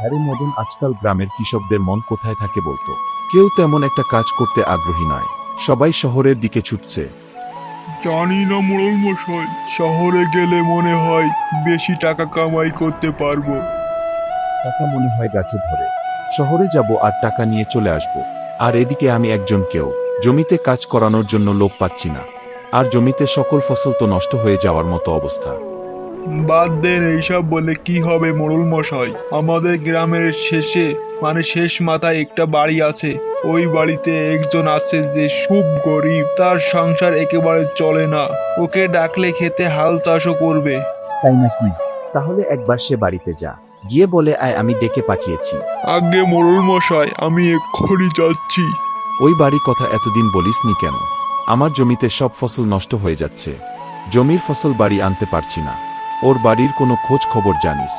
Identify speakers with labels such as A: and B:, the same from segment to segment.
A: হ্যারে মদন আজকাল গ্রামের কৃষকদের মন কোথায় থাকে বলতো? কেউ তেমন একটা কাজ করতে আগ্রহী নয়। সবাই শহরের দিকে ছুটছে।
B: জানি না মোড়ল মশাই শহরে গেলে মনে হয় বেশি টাকা কামাই করতে পারব।
A: টাকা মনে হয় গাছে ধরে। শহরে যাব আর টাকা নিয়ে চলে আসব। আর এদিকে আমি একজন কেউ। জমিতে কাজ করানোর জন্য লোক পাচ্ছি না। আর জমিতে সকল ফসল তো নষ্ট হয়ে যাওয়ার মতো অবস্থা।
B: বাদ দেন এইসব বলে কি হবে মোড়ল মশাই? আমাদের গ্রামের শেষে মানে শেষ মাথায় একটা বাড়ি আছে। ওই বাড়িতে একজন আছে যে খুব গরিব তার সংসার একেবারে চলে না। ওকে ডাকলে খেতে হাল চাষও করবে।
A: তাই নাকি? তাহলে একবার সে বাড়িতে যা। গিয়ে বলে আয় আমি ডেকে পাঠিয়েছি।
B: আগে মোড়ল মশাই আমি এক্ষুনি যাচ্ছি।
A: ওই বাড়ি কথা এতদিন বলিসনি কেন? আমার জমিতে সব ফসল নষ্ট হয়ে যাচ্ছে। জমির ফসল বাড়ি আনতে পারছি না। ওর বাড়ির কোনো খোঁজ খবর জানিস।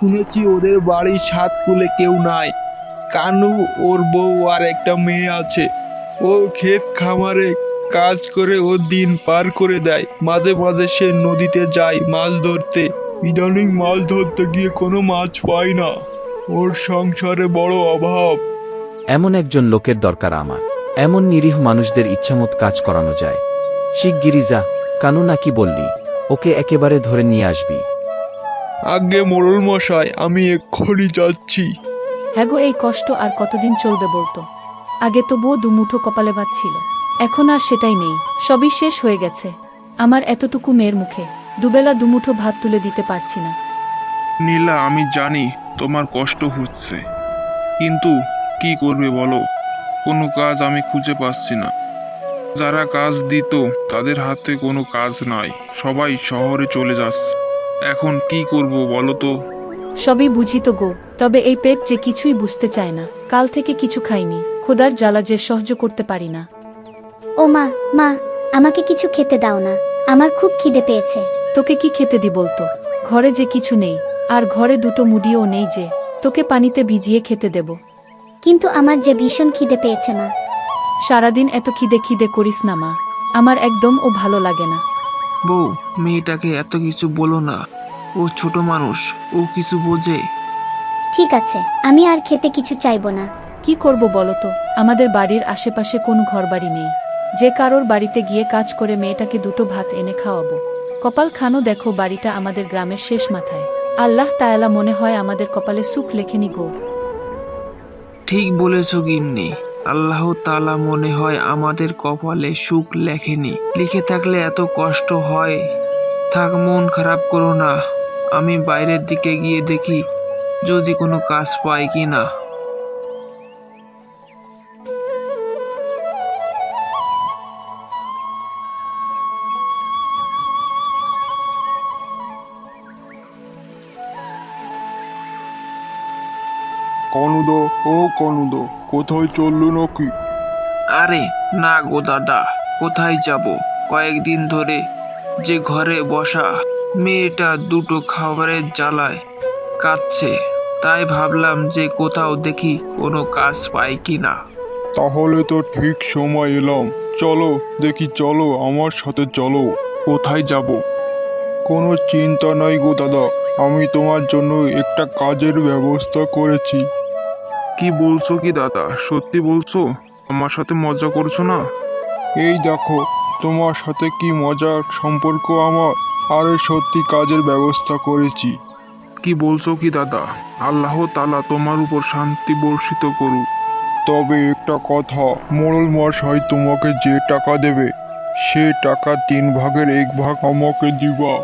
B: শুনেছি ওদের বাড়ির সাত কুলে কেউ নাই। কানু ওর বউ আর একটা মেয়ে আছে। ও ক্ষেত খামারে কাজ করে ও দিন পার করে দেয়। মাঝে মাঝে সে নদীতে যায় মাছ ধরতে। ইদানিং মাছ ধরতে গিয়ে কোনো মাছ পায় না। ওর সংসারে বড় অভাব।
A: এমন একজন লোকের দরকার আমার। এমন নিরীহ মানুষদের ইচ্ছামত কাজ করানো যায়। শিগগিরি যা। কানু নাকি বললি? ওকে একেবারে ধরে নিয়ে আসবি।
B: আগে মোড়ল মশাই আমি এক্ষুনি যাচ্ছি।
C: হ্যাঁ গো এই কষ্ট আর কতদিন চলবে বলতো? আগে তো বউ দুমুঠো কপালে ছিল। এখন আর সেটাই নেই। সবই শেষ হয়ে গেছে। আমার এতটুকু মেয়ের মুখে দুবেলা দুমুঠো ভাত তুলে দিতে পারছি না।
D: নীলা আমি জানি তোমার কষ্ট হচ্ছে। কিন্তু কি করবে বলো? কোনো কাজ আমি খুঁজে পাচ্ছি না। যারা কাজ দিত তাদের হাতে কোনো কাজ নাই। সবাই শহরে চলে যাচ্ছে এখন কি করব বলো তো?
C: সবই বুঝি তো গো তবে এই পেট যে কিছুই বুঝতে চায় না। কাল থেকে কিছু খাইনি খোদার জ্বালা যে সহ্য করতে পারি না।
E: ও মা মা আমাকে কিছু খেতে দাও না। আমার খুব খিদে পেয়েছে।
C: তোকে কি খেতে দি বলতো? ঘরে যে কিছু নেই আর ঘরে দুটো মুড়িও নেই যে তোকে পানিতে ভিজিয়ে খেতে দেব।
E: কিন্তু আমার যে ভীষণ খিদে পেয়েছে মা।
C: সারাদিন এত খিদে খিদে করিস না মা। আমার একদম ও ভালো লাগে না।
F: বউ মেয়েটাকে এত কিছু বলো না। ও ছোট মানুষ ও কিছু বোঝে।
E: ঠিক আছে আমি আর খেতে কিছু চাইব না।
C: কি করব বলো তো? আমাদের বাড়ির আশেপাশে কোনো ঘরবাড়ি নেই। যে কারোর বাড়িতে গিয়ে কাজ করে মেয়েটাকে দুটো ভাত এনে খাওয়াবো। কপাল খানো দেখো বাড়িটা আমাদের গ্রামের শেষ মাথায়। আল্লাহ তায়ালা মনে হয় আমাদের কপালে সুখ লেখেনি গো।
F: ঠিক বলেছ গিন্নি। আল্লাহ তালা মনে হয় আমাদের কপালে সুখ লেখেনি। লিখে থাকলে এত কষ্ট হয়। থাক, মন খারাপ করো না। আমি বাইরের দিকে গিয়ে দেখি যদি কোনো কাজ পাই কি না
B: কনুদ ও কনুদ কোথায় চলল নাকি?
F: আরে না গো দাদা কোথায় যাব? কয়েকদিন ধরে যে ঘরে বসা মেয়েটা দুটো খাবারের জ্বালায় কাঁদছে তাই ভাবলাম যে কোথাও দেখি কোনো কাজ পাই কি না
B: তাহলে তো ঠিক সময় এলাম। চলো দেখি চলো আমার সাথে চলো কোথায় যাব? কোনো চিন্তা নাই গো দাদা আমি তোমার জন্য একটা কাজের ব্যবস্থা করেছি।
D: কি বলছো কি দাদা? সত্যি বলছো? আমার সাথে মজা করছ না?
B: এই দেখো তোমার সাথে কি মজার সম্পর্ক আমার? আরে সত্যি কাজের ব্যবস্থা করেছি।
D: কি বলছো কি দাদা? আল্লাহ তালা তোমার উপর শান্তি বর্ষিত করুক।
B: তবে একটা কথা মোড়ল মশাই তোমাকে যে টাকা দেবে সে টাকা তিন ভাগের এক ভাগ আমাকে দিবা।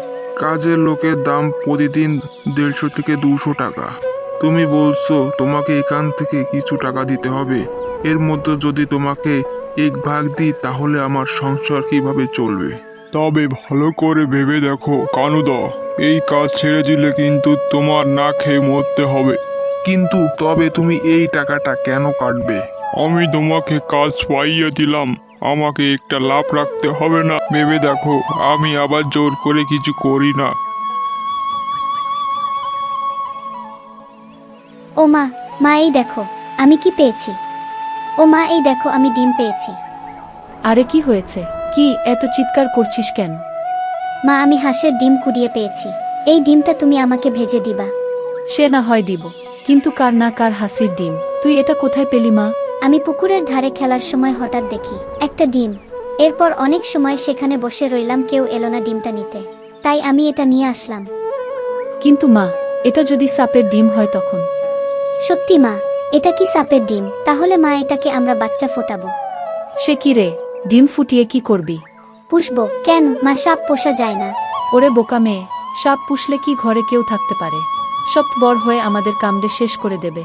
D: কাজের লোকের দাম প্রতিদিন দেড়শো থেকে দুশো টাকা। তুমি বলছো তোমাকে এখান থেকে কিছু টাকা দিতে হবে। এর মধ্যে যদি তোমাকে এক ভাগ দিই তাহলে আমার সংসার কীভাবে চলবে?
B: তবে ভালো করে ভেবে দেখো কানুদা। এই কাজ ছেড়ে দিলে কিন্তু তোমার না খেয়ে মরতে হবে।
D: কিন্তু তবে তুমি এই টাকাটা কেন কাটবে?
B: আমি তোমাকে কাজ পাইয়ে দিলাম। আমাকে একটা লাভ রাখতে হবে না। ভেবে দেখো আমি আবার জোর করে কিছু করি না।
E: ও মা মা এই দেখো আমি কি পেয়েছি? ও মা এই দেখো আমি ডিম পেয়েছি।
C: আরে কি হয়েছে? কি এত চিৎকার করছিস কেন?
E: মা আমি হাঁসের ডিম কুড়িয়ে পেয়েছি। এই ডিমটা তুমি আমাকে ভেজে দিবা।
C: সে না হয় দিব কিন্তু কার না কার হাসির ডিম। তুই এটা কোথায় পেলি মা?
E: আমি পুকুরের ধারে খেলার সময় হঠাৎ দেখি একটা ডিম। এরপর অনেক সময় সেখানে বসে রইলাম কেউ এলো না ডিমটা নিতে। তাই আমি এটা নিয়ে আসলাম।
C: কিন্তু মা এটা যদি সাপের ডিম হয় তখন?
E: সত্যি মা এটা কি সাপের ডিম? তাহলে মা এটাকে আমরা বাচ্চা ফোটাবো।
C: সে কি রে? ডিম ফুটিয়ে কি করবি?
E: পুষবো। কেন? মা সাপ পোষা যায় না।
C: ওরে বোকা মেয়ে সাপ পুষলে কি ঘরে কেউ থাকতে পারে? সব বড় হয়ে আমাদের কামড়ে শেষ করে দেবে।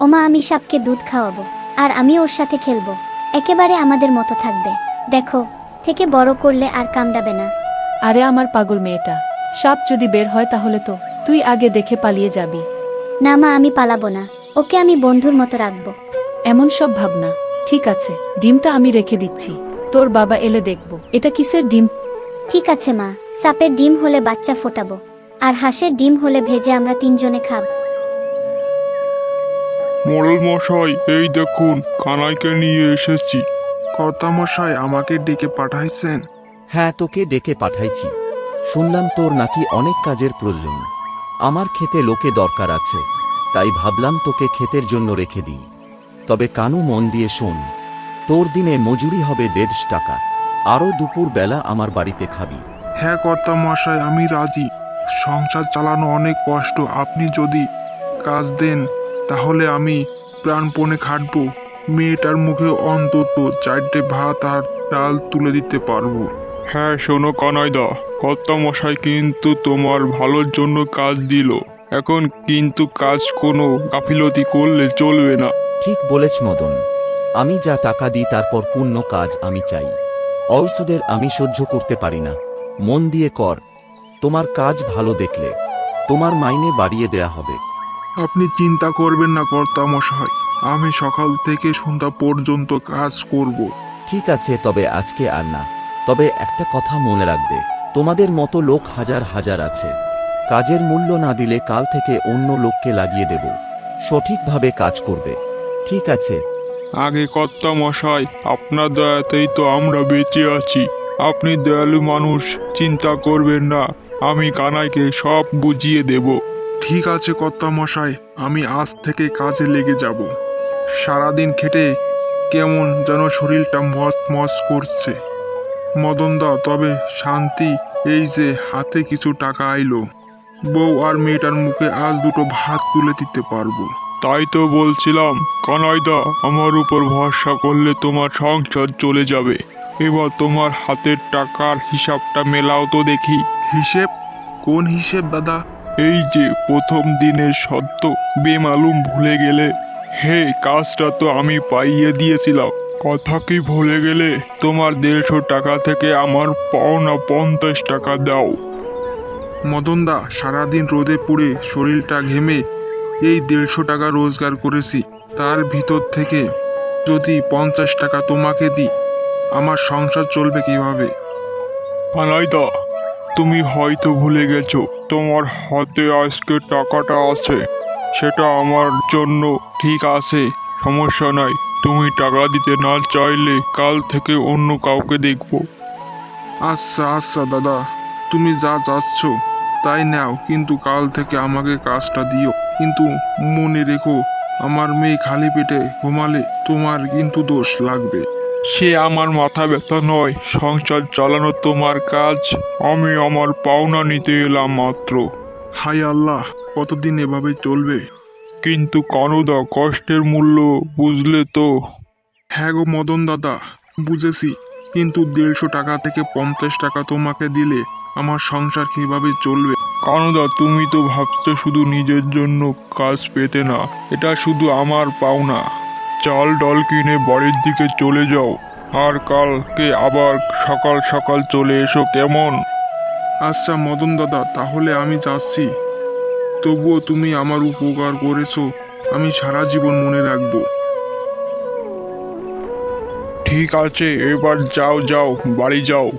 E: ওমা আমি সাপকে দুধ খাওয়াবো আর আমি ওর সাথে খেলব। একেবারে আমাদের মতো থাকবে। দেখো থেকে বড় করলে আর কামড়াবে না।
C: আরে আমার পাগল মেয়েটা সাপ যদি বের হয় তাহলে তো তুই আগে দেখে পালিয়ে যাবি।
E: না মা আমি পালাবো না। ওকে আমি বন্ধুর মতো রাখব।
C: এমন সব ভাবনা। ঠিক আছে ডিমটা আমি রেখে দিচ্ছি। তোর বাবা এলে দেখব। এটা কিসের ডিম?
E: ঠিক আছে মা সাপের ডিম হলে বাচ্চা ফোটাবো। আর হাঁসের ডিম হলে ভেজে আমরা তিনজনে খাব।
D: মোড়ল মশাই এই দেখুন কানাইকে নিয়ে এসেছি। কর্তা মশাই আমাকে ডেকে পাঠাইছেন?
A: হ্যাঁ তোকে ডেকে পাঠাইছি। শুনলাম তোর নাকি অনেক কাজের প্রয়োজন। আমার খেতে লোকে দরকার আছে তাই ভাবলাম তোকে ক্ষেতের জন্য রেখে দিই। তবে কানু মন দিয়ে শোন তোর দিনে মজুরি হবে দেড়শ টাকা আরও দুপুর বেলা আমার বাড়িতে খাবি।
D: হ্যাঁ কর্তা মশাই আমি রাজি। সংসার চালানো অনেক কষ্ট আপনি যদি কাজ দেন তাহলে আমি প্রাণপণে খাটবো। মেয়েটার মুখে অন্তত চারটে ভাত আর ডাল তুলে দিতে পারব। হ্যাঁ শোনো কানাইদা। কর্তা মশাই কিন্তু তোমার ভালোর জন্য কাজ দিল। এখন কিন্তু কাজ কোনো গাফিলতি করলে চলবে না।
A: ঠিক বলেছ মদন। আমি যা টাকা দিই তারপর পূর্ণ কাজ আমি চাই। ঔষধের আমি সহ্য করতে পারি না। মন দিয়ে কর তোমার কাজ ভালো দেখলে তোমার মাইনে বাড়িয়ে দেয়া হবে।
D: আপনি চিন্তা করবেন না কর্তামশাই আমি সকাল থেকে সন্ধ্যা পর্যন্ত কাজ করব।
A: ঠিক আছে তবে আজকে আর না। তবে একটা কথা মনে রাখবে। তোমাদের মতো লোক হাজার হাজার আছে। কাজের মূল্য না দিলে কাল থেকে অন্য লোককে লাগিয়ে দেব। সঠিকভাবে কাজ করবে। ঠিক আছে।
D: আগে কর্তা মশাই, আপনার দয়াতেই তো আমরা বেঁচে আছি। আপনি দয়ালু মানুষ, চিন্তা করবেন না। আমি কানাইকে সব বুঝিয়ে দেব। ঠিক আছে কর্তা মশাই, আমি আজ থেকে কাজে লেগে যাব। সারাদিন খেটে কেমন যেন শরীরটা মচ মচ করছে। মদনদা তবে শান্তি এই যে হাতে কিছু টাকা আইলো। বউ আর মেয়েটার মুখে আজ দুটো ভাত তুলে দিতে পারব। তাই তো বলছিলাম কানাইদা আমার উপর ভরসা করলে তোমার সংসার চলে যাবে। এবার তোমার হাতের টাকার হিসাবটা মেলাও তো দেখি। হিসেব? কোন হিসেব দাদা? এই যে প্রথম দিনের সত্য বেমালুম ভুলে গেলে। হে কাজটা তো আমি পাইয়ে দিয়েছিলাম। কথা কি ভুলে গেলে তোমার দেড়শো টাকা থেকে আমার পাওনা পঞ্চাশ টাকা দাও। মদনদা সারাদিন রোদে পুড়ে শরীরটা ঘেমে এই দেড়শো টাকা রোজগার করেছি। তার ভিতর থেকে যদি পঞ্চাশ টাকা তোমাকে দিই, আমার সংসার চলবে কীভাবে? আনাইদা তুমি হয়তো ভুলে গেছো, তোমার হাতে আজকে টাকাটা আছে। সেটা আমার জন্য ঠিক আছে। সমস্যা নাই তুমি টাকা দিতে না চাইলে কাল থেকে অন্য কাউকে দেখব। আচ্ছা আচ্ছা দাদা তুমি যা চাচ্ছ তাই নাও কিন্তু কাল থেকে আমাকে কাজটা দিও। কিন্তু মনে রেখো আমার মেয়ে খালি পেটে ঘুমালে তোমার কিন্তু দোষ লাগবে। সে আমার মাথা ব্যথা নয় সংসার চালানো তোমার কাজ। আমি আমার পাওনা নিতে এলাম মাত্র। হাই আল্লাহ কতদিন এভাবে চলবে? কিন্তু কানুদা কষ্টের মূল্য বুঝলে তো? হ্যাঁ গো মদন দাদা বুঝেছি। কিন্তু দেড়শো টাকা থেকে পঞ্চাশ টাকা তোমাকে দিলে আমার সংসার কীভাবে চলবে? কানুদা তুমি তো ভাবছ শুধু নিজের জন্য কাজ পেতে না এটা শুধু আমার পাওনা। চাল ডল কিনে বাড়ির দিকে চলে যাও আর কালকে আবার সকাল সকাল চলে এসো কেমন? আচ্ছা মদন দাদা তাহলে আমি যাচ্ছি। তবুও তুমি আমার উপকার করেছ, আমি সারা জীবন মনে রাখব। ঠিক আছে, এবার যাও যাও, বাড়ি যাও।